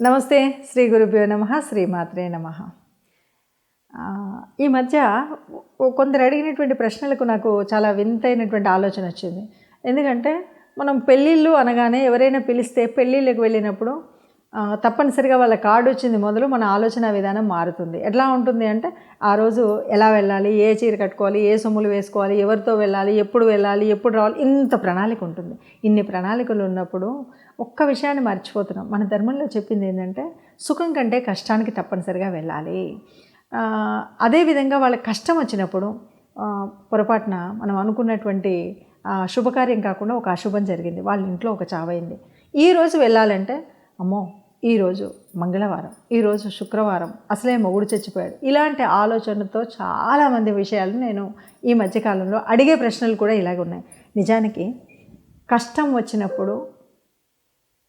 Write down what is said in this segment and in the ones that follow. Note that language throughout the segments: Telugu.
నమస్తే శ్రీ గురుభ్యో నమ శ్రీమాత్రే నమ. ఈ మధ్య కొందరు అడిగినటువంటి ప్రశ్నలకు నాకు చాలా వింతైనటువంటి ఆలోచన వచ్చింది. ఎందుకంటే మనం పెళ్ళిళ్ళు అనగానే ఎవరైనా పిలిస్తే పెళ్ళిళ్ళకి వెళ్ళినప్పుడు తప్పనిసరిగా వాళ్ళ కార్డు వచ్చింది మొదలు మన ఆలోచన విధానం మారుతుంది. ఎట్లా ఉంటుంది అంటే ఆ రోజు ఎలా వెళ్ళాలి ఏ చీర కట్టుకోవాలి ఏ సొమ్ములు వేసుకోవాలి ఎవరితో వెళ్ళాలి ఎప్పుడు వెళ్ళాలి ఎప్పుడు రావాలి ఇంత ప్రణాళిక ఉంటుంది. ఇన్ని ప్రణాళికలు ఉన్నప్పుడు ఒక్క విషయాన్ని మర్చిపోతున్నాం. మన ధర్మంలో చెప్పింది ఏంటంటే సుఖం కంటే కష్టానికి తప్పనిసరిగా వెళ్ళాలి. అదేవిధంగా వాళ్ళకి కష్టం వచ్చినప్పుడు పొరపాటున మనం అనుకున్నటువంటి శుభకార్యం కాకుండా ఒక అశుభం జరిగింది. వాళ్ళ ఇంట్లో ఒక చావైంది ఈ రోజు వెళ్ళాలంటే అమ్మో ఈరోజు మంగళవారం ఈరోజు శుక్రవారం అసలే మొగుడు చచ్చిపోయాడు. ఇలాంటి ఆలోచనతో చాలామంది విషయాలు నేను ఈ మధ్యకాలంలో అడిగే ప్రశ్నలు కూడా ఇలాగ ఉన్నాయి. నిజానికి కష్టం వచ్చినప్పుడు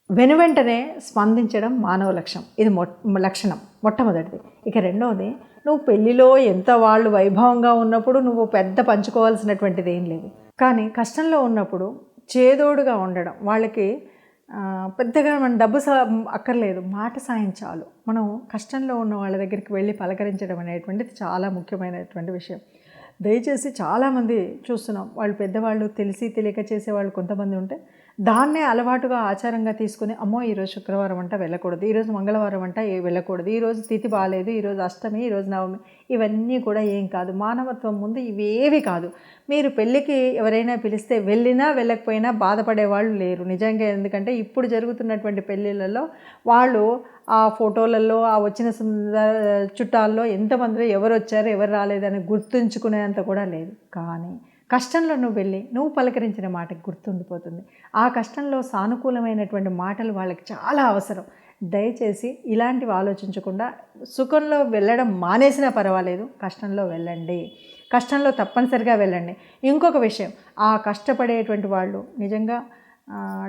వెనువెంటనే స్పందించడం మానవ లక్ష్యం. ఇది మొ లక్షణం మొట్టమొదటిది. ఇక రెండవది నువ్వు పెళ్ళిలో ఎంత వాళ్ళు వైభవంగా ఉన్నప్పుడు నువ్వు పెద్ద పంచుకోవాల్సినటువంటిది ఏం లేదు. కానీ కష్టంలో ఉన్నప్పుడు చేదోడుగా ఉండడం వాళ్ళకి పెద్దగా మన డబ్బు అక్కర్లేదు. మాట సాయం చాలు. మనం కష్టంలో ఉన్న వాళ్ళ దగ్గరికి వెళ్ళి పలకరించడం అనేటువంటిది చాలా ముఖ్యమైనటువంటి విషయం. దయచేసి చాలామంది చూస్తున్నాం. వాళ్ళు పెద్దవాళ్ళు తెలిసి తెలియక చేసేవాళ్ళు కొంతమంది ఉంటే దాన్నే అలవాటుగా ఆచారంగా తీసుకుని అమ్మో ఈరోజు శుక్రవారం అంట వెళ్ళకూడదు ఈరోజు మంగళవారం అంట వెళ్ళకూడదు ఈరోజు తిథి బాగాలేదు ఈరోజు అష్టమి ఈరోజు నవమి ఇవన్నీ కూడా ఏం కాదు. మానవత్వం ముందు ఇవేవి కాదు. మీరు పెళ్ళికి ఎవరైనా పిలిస్తే వెళ్ళినా వెళ్ళకపోయినా బాధపడే వాళ్ళు లేరు. నిజంగా ఎందుకంటే ఇప్పుడు జరుగుతున్నటువంటి పెళ్ళిళ్ళలో వాళ్ళు ఆ ఫోటోలలో ఆ వచ్చిన చుట్టాల్లో ఎంతమందిలో ఎవరు వచ్చారు ఎవరు రాలేదని గుర్తుంచుకునేంత కూడా లేదు. కానీ కష్టంలో నువ్వు వెళ్ళి నువ్వు పలకరించిన మాటకి గుర్తుండిపోతుంది. ఆ కష్టంలో సానుకూలమైనటువంటి మాటలు వాళ్ళకి చాలా అవసరం. దయచేసి ఇలాంటివి ఆలోచించకుండా సుఖంలో వెళ్ళడం మానేసినా పర్వాలేదు కష్టంలో వెళ్ళండి. కష్టంలో తప్పనిసరిగా వెళ్ళండి. ఇంకొక విషయం ఆ కష్టపడేటువంటి వాళ్ళు నిజంగా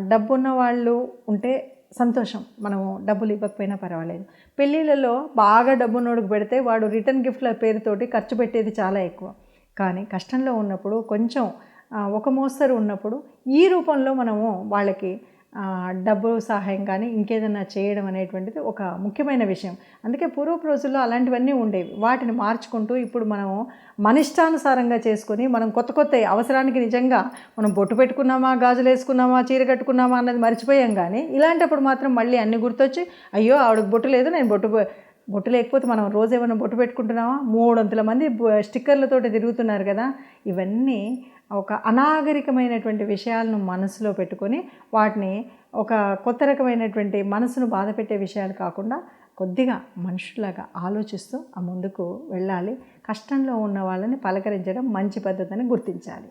డబ్బున్న వాళ్ళు ఉంటే సంతోషం. మనము డబ్బులు ఇవ్వకపోయినా పర్వాలేదు. పెళ్ళిళ్ళలో బాగా డబ్బున్నోడికి పెడితే వాడు రిటర్న్ గిఫ్ట్ల పేరుతోటి ఖర్చు పెట్టేది చాలా ఎక్కువ. కానీ కష్టంలో ఉన్నప్పుడు కొంచెం ఒక మోస్తరు ఉన్నప్పుడు ఈ రూపంలో మనము వాళ్ళకి డబ్బు సహాయం కానీ ఇంకేదైనా చేయడం అనేటువంటిది ఒక ముఖ్యమైన విషయం. అందుకే పూర్వపు రోజుల్లో అలాంటివన్నీ ఉండేవి. వాటిని మార్చుకుంటూ ఇప్పుడు మనము మనిష్టానుసారంగా చేసుకొని మనం కొత్త కొత్త అవసరానికి నిజంగా మనం బొట్టు పెట్టుకున్నామా గాజులు వేసుకున్నామా చీర కట్టుకున్నామా అన్నది మర్చిపోయాం కానీ ఇలాంటప్పుడు మాత్రం మళ్ళీ అన్ని గుర్తొచ్చి అయ్యో ఆవిడకి బొట్టు లేదు నేను బొట్టు బొట్టు లేకపోతే మనం రోజు ఏమైనా బొట్టు పెట్టుకుంటున్నామా? మూడొంతుల మంది బ- స్టిక్కర్లతోటి తిరుగుతున్నారు కదా. ఇవన్నీ ఒక అనాగరికమైనటువంటి విషయాలను మనసులో పెట్టుకొని వాటిని ఒక కొత్త రకమైనటువంటి మనసును బాధపెట్టే విషయాలు కాకుండా కొద్దిగా మనుషులాగా ఆలోచిస్తూ ఆ ముందుకు వెళ్ళాలి. కష్టంలో ఉన్న వాళ్ళని పలకరించడం మంచి పద్ధతిని గుర్తించాలి.